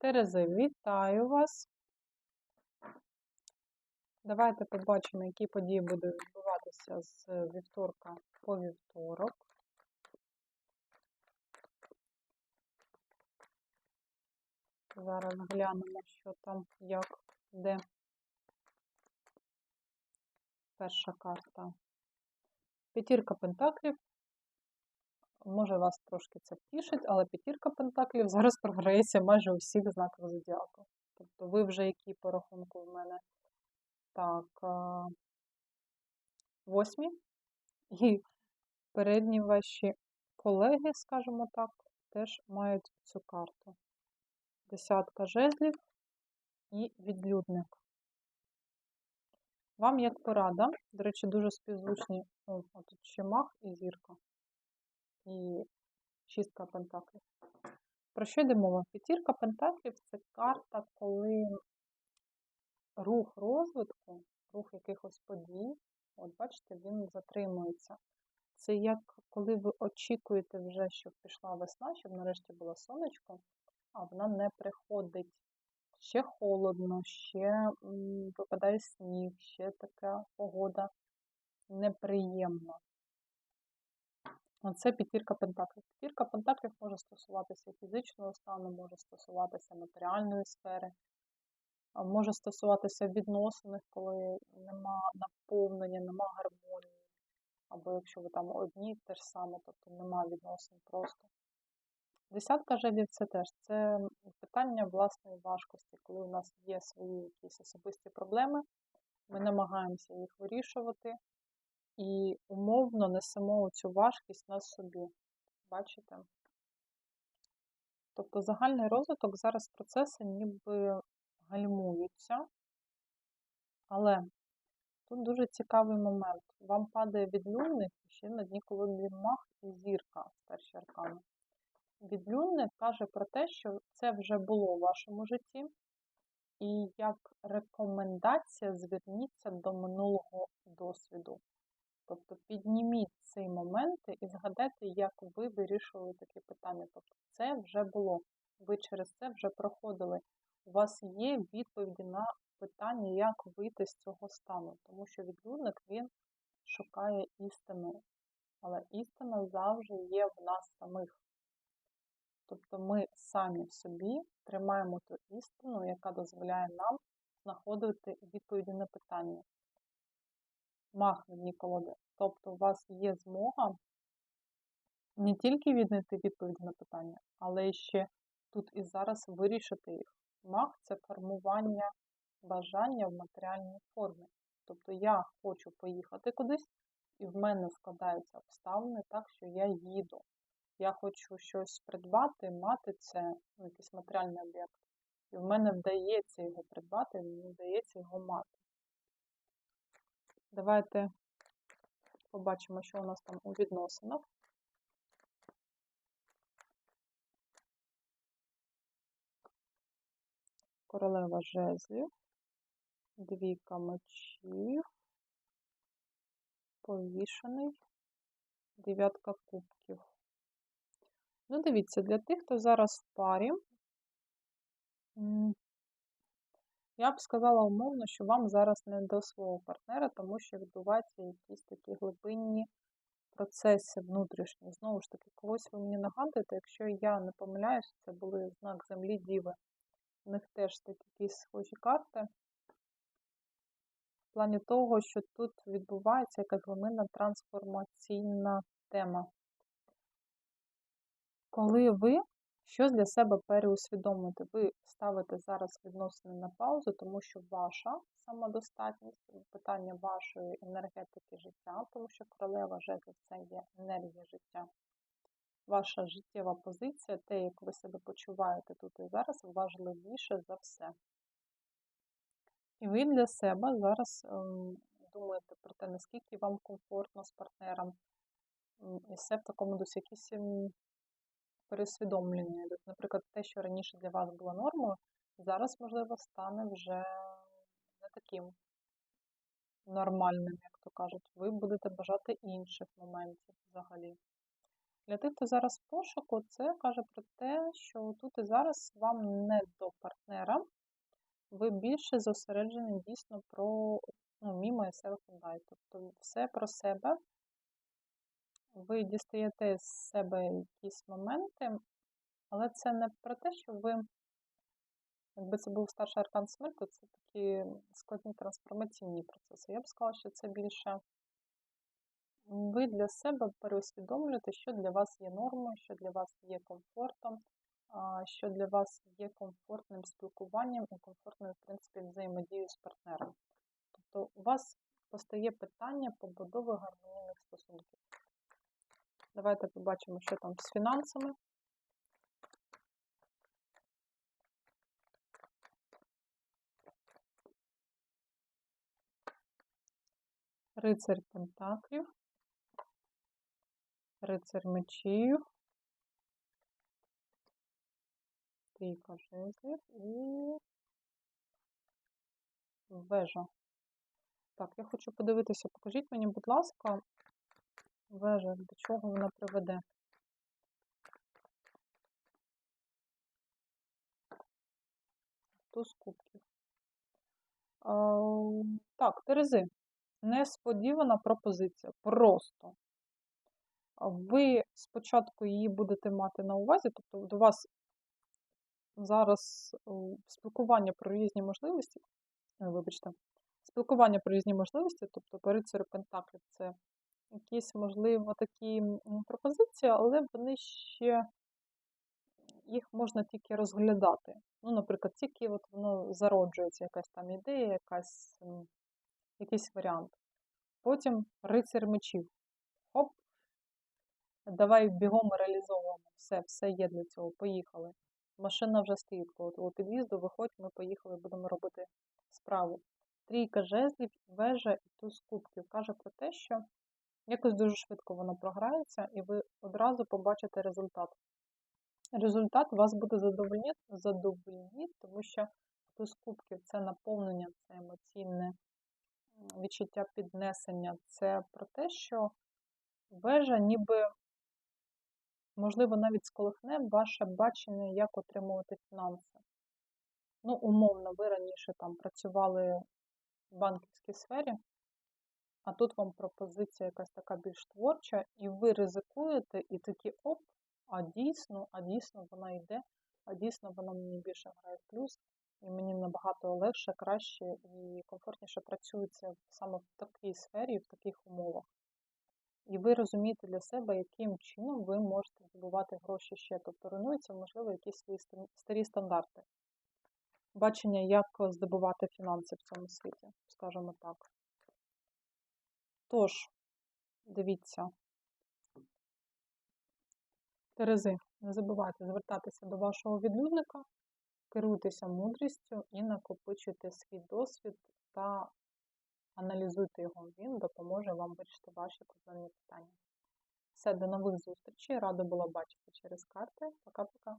Терези, вітаю вас. Давайте побачимо, які події будуть відбуватися з вівторка по вівторок. Зараз глянемо, що там, як, де. Перша карта. П'ятірка пентаклів. Може вас трошки це втішить, але п'ятірка пентаклів зараз програється майже у всіх знаках зодіаку. Тобто ви вже які по рахунку в мене так, восьмі. І передні ваші колеги, скажімо так, теж мають цю карту. Десятка жезлів і відлюдник. Вам як порада, до речі, дуже співзвучні. О, тут ще мах і зірка. І шістка пентаклів. Про що йде мова? П'ятірка пентаклів це карта, коли рух розвитку, рух якихось подій, от бачите, він затримується. Це як коли ви очікуєте вже, щоб пішла весна, щоб нарешті було сонечко, а вона не приходить. Ще холодно, ще випадає сніг, ще така погода неприємна. Оце п'ятірка пентаклів. П'ятірка пентаклів може стосуватися фізичного стану, може стосуватися матеріальної сфери, може стосуватися відносин, коли нема наповнення, нема гармонії. Або якщо ви там одні, те ж саме, тобто нема відносин просто. Десятка жезлів це теж це питання власної важкості, коли у нас є свої якісь особисті проблеми, ми намагаємося їх вирішувати і умовно несемо цю важкість на собі. Бачите? Тобто загальний розвиток зараз процеси ніби гальмуються, але тут дуже цікавий момент. Вам падає відлюдник, ще на дні колоди мах і зірка в першій аркані. Відлюдник каже про те, що це вже було в вашому житті, і як рекомендація зверніться до минулого досвіду. Тобто підніміть цей момент і згадайте, як ви вирішували такі питання. Тобто це вже було, ви через це вже проходили. У вас є відповіді на питання, як вийти з цього стану, тому що відлюдник він шукає істину. Але істина завжди є в нас самих. Тобто ми самі в собі тримаємо ту істину, яка дозволяє нам знаходити відповіді на питання. Мах на дні колоди. Тобто у вас є змога не тільки віднайти відповіді на питання, але ще тут і зараз вирішити їх. Мах це формування бажання в матеріальній формі. Тобто я хочу поїхати кудись, і в мене складаються обставини так, що я їду. Я хочу щось придбати, мати це, ну, якийсь матеріальний об'єкт. І в мене вдається його придбати, мені вдається його мати. Давайте побачимо, що у нас там у відносинах. Королева жезлів, двійка мечів, повішений, дев'ятка кубків. Ну, дивіться, для тих, хто зараз в парі, я б сказала умовно, що вам зараз не до свого партнера, тому що відбуваються якісь такі глибинні процеси внутрішні. Знову ж таки, когось ви мені нагадуєте, якщо я не помиляюсь, це були знак землі Діви. У них теж такі якісь схожі карти. В плані того, що тут відбувається якась глибинна трансформаційна тема. Коли ви щось для себе переусвідомити, ви ставите зараз відносини на паузу, тому що ваша самодостатність, питання вашої енергетики життя, тому що королева жезлів це є енергія життя. Ваша життєва позиція, те, як ви себе почуваєте тут і зараз, важливіше за все. І ви для себе зараз ем, думаєте про те, наскільки вам комфортно з партнером, і все в такому досі якісь ем, пересвідомлення йдуть. Наприклад, те, що раніше для вас було нормою, зараз, можливо, стане вже не таким нормальним, як то кажуть. Ви будете бажати інших моментів взагалі. Для тих, хто зараз в пошуку, це каже про те, що тут і зараз вам не до партнера, ви більше зосереджені дійсно про ну, myself and I. Тобто все про себе. Ви дістаєте з себе якісь моменти, але це не про те, що ви, якби це був старший аркан смерті, це такі складні трансформаційні процеси. Я б сказала, що це більше ви для себе переусвідомлюєте, що для вас є нормою, що для вас є комфортом, що для вас є комфортним спілкуванням і комфортною, в принципі, взаємодією з партнером. Тобто у вас постає питання побудови гармонійних стосунків. Давайте побачимо, що там з фінансами. Рицарь Пентаклів, Рицарь мечів, трійка жезлів і вежа. Так, я хочу подивитися, покажіть мені, будь ласка, вежа, до чого вона приведе. Туз кубків. Так, Терези. Несподівана пропозиція. Просто. Ви спочатку її будете мати на увазі, тобто до вас зараз спілкування про різні можливості, вибачте, спілкування про різні можливості, тобто перицарю Пентаклів це якісь, можливо, такі пропозиції, але вони ще їх можна тільки розглядати. Ну, наприклад, тільки от воно зароджується, якась там ідея, якась, якийсь варіант. Потім рицар мечів. Хоп, давай бігом реалізовуємо. Все, все є для цього. Поїхали. Машина вже стоїть того під'їзду, виходь, ми поїхали, будемо робити справу. Трійка жезлів, вежа і туз кубків каже про те, що якось дуже швидко воно програється, і ви одразу побачите результат. Результат вас буде задовольнити тому що туз кубків це наповнення, це емоційне відчуття піднесення. Це про те, що вежа ніби можливо, навіть сколихне ваше бачення, як отримувати фінанси. Ну, умовно, ви раніше там працювали в банківській сфері, а тут вам пропозиція якась така більш творча, і ви ризикуєте, і такі оп, а дійсно, а дійсно вона йде, а дійсно вона мені більше грає в плюс, і мені набагато легше, краще і комфортніше працюється саме в такій сфері, в таких умовах. І ви розумієте для себе, яким чином ви можете здобувати гроші ще. Тобто руйнуються, можливо, якісь свої старі стандарти. Бачення, як здобувати фінанси в цьому світі, скажімо так. Тож, дивіться, Терези, не забувайте звертатися до вашого відлюдника, керуйтеся мудрістю і накопичуйте свій досвід та аналізуйте його, він допоможе вам вирішити ваші проблемні питання. Все, до нових зустрічей. Рада була бачити через карти. Пока-пока.